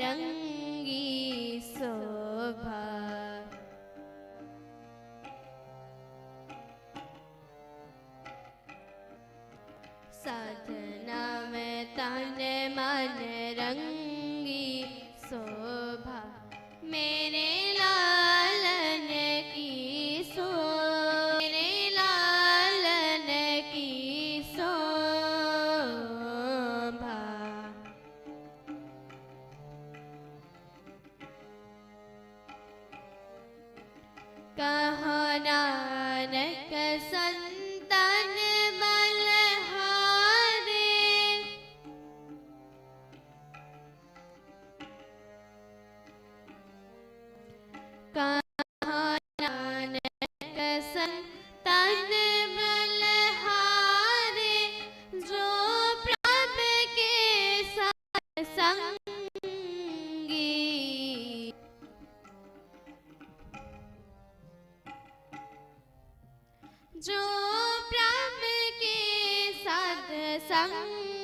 રંગી શોભા sẵn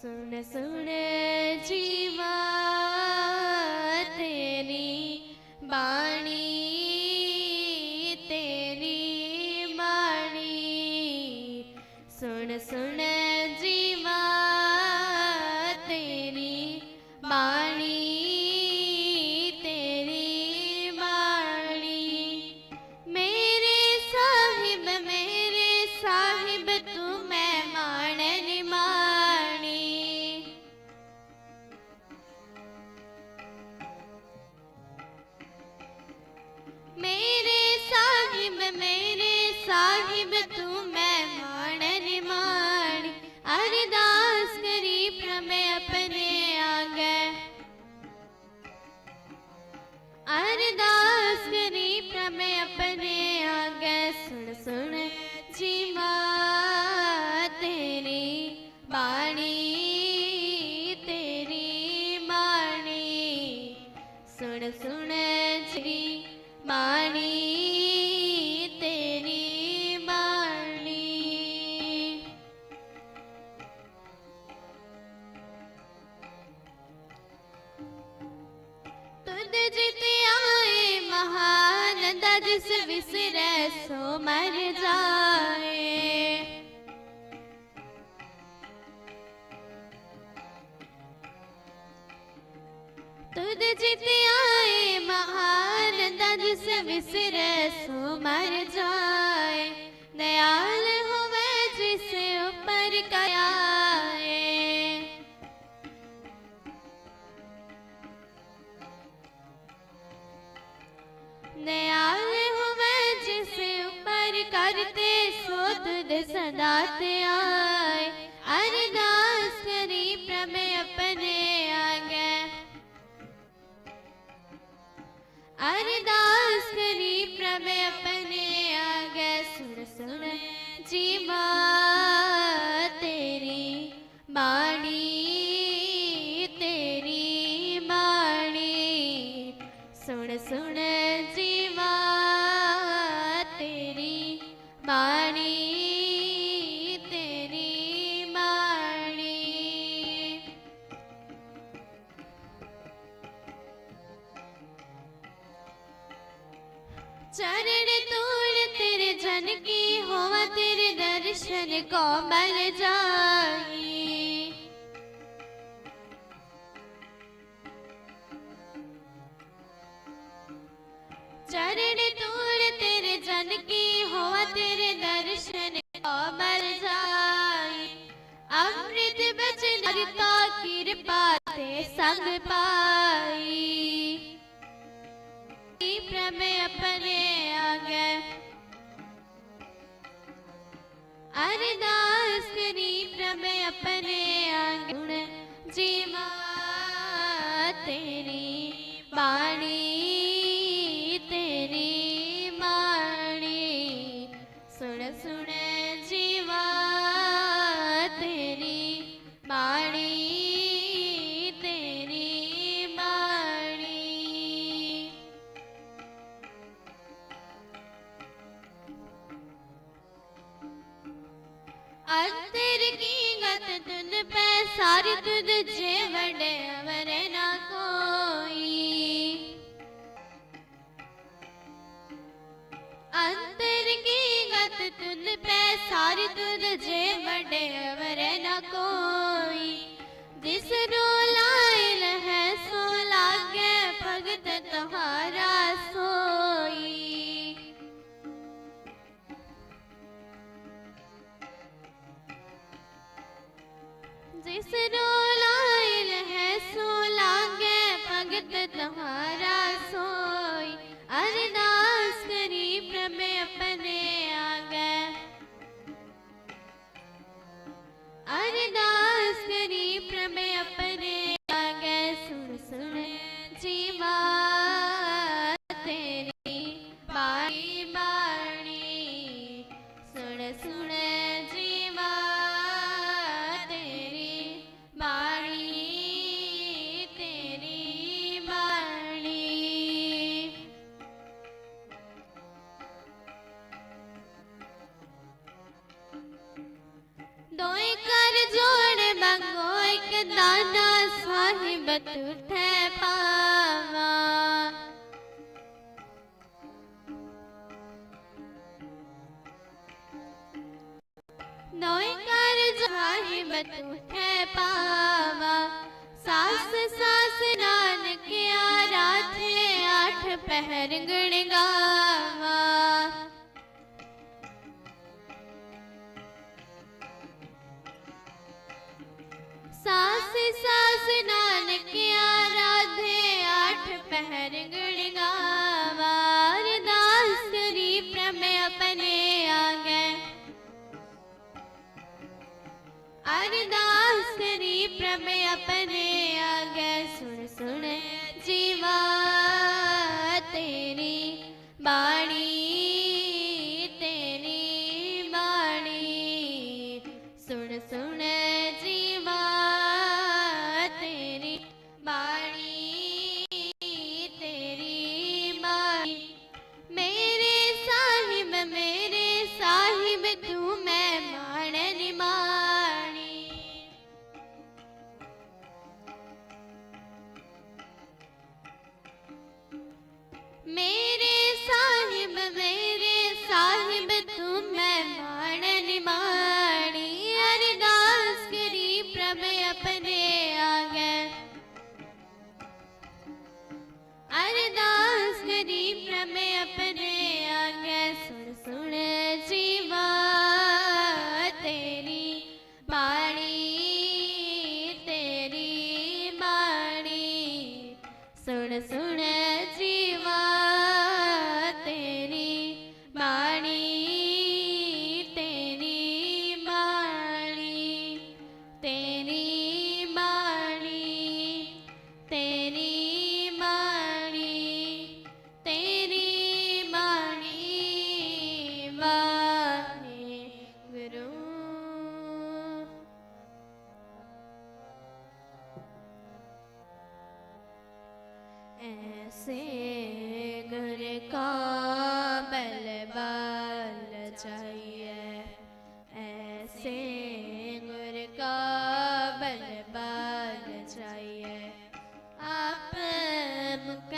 सुन सुन जीवा में ਜਿਤਿਆ ਏ ਮਹਾਨ ਦਾ ਜਿਸ ਵਿਸਰੈ ਸੋ ਮਰ ਜਾਏ ਤੁਧ ਜਿਤਿਆ ਏ ਮਹਾਨ ਦਾ ਜਿਸ ਵਿਸਰੈ ਸੋ ਮਰ ਜਾਏ ਦਇਆਲ सदा ते आए अरदास करी प्रभ अपने आगे अरदास करी प्रभ अपने आगे सुन सुन जीवा तेरी बाणी तेरी बाणी सुन सुन जीवा दर्शन को मर जाई चरण दूर तेरे जन की हुआ तेरे दर्शन को मर जाई अमृत बचन कृपा ते संग पा जीवा ਸਾਰੀ ਤੁਧ ਜੇ ਵਡੇ ਅਵਰੇ ਨਾ ਕੋਈ। ਅੰਤਰ ਕੀ ਗਤ ਤੁਧ ਪੈ ਸਾਰੀ ਤੁਧ ਜੇ ਵਡੇ ਅਵਰੇ ਨਾ ਕੋਈ। ਜਿਸ ਨੂੰ ਲਾਇਲ ਹੈ ਸੋ ਲਾਗੇ ਭਗਤ ਤੁਹਾਰ ਪਤ ਉਠੈ ਪਾਵਾ ਨੋਇ ਕਰ ਜਾਹੀ ਮਤ ਉਠੈ ਪਾਵਾ ਸਾਸ ਸਾਸ ਨਾਨਕਿਆ ਰਾਥੇ ਆਠ ਪਹਿਰ ਗਣ ਗਾਵਾ ਸਾਸ ਸਾਸ ਨਾ ਕਿਆ ਰਾਧੇ ਅੱਠ ਪਹਿਰ ਗਣ ਗਾਵਾ ਅਰਦਾਸ ਕਰੀ ਪ੍ਰਮ ਆਪਣੇ ਆਗੇ। ਅਰਦਾਸ ਕਰੀ ਪ੍ਰਮ ਆਪਣੇ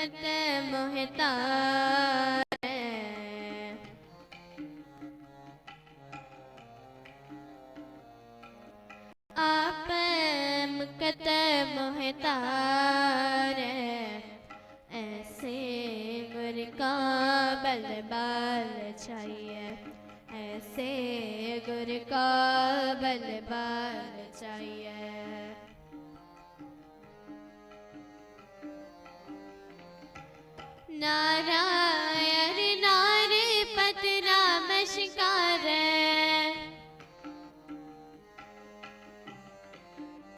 ਜਗਤ ਮਹਤਾਰ। ਮੁਕਤ ਮਹਤਾਰ। ਐਸੇ ਗੁਰ ਕਾ ਬਲ ਬਲ ਚਾਹੀਏ ਐਸੇ ਗੁਰ ਕਾ ਬਲ ਬਲ ਚਾਹੀਏ नारायण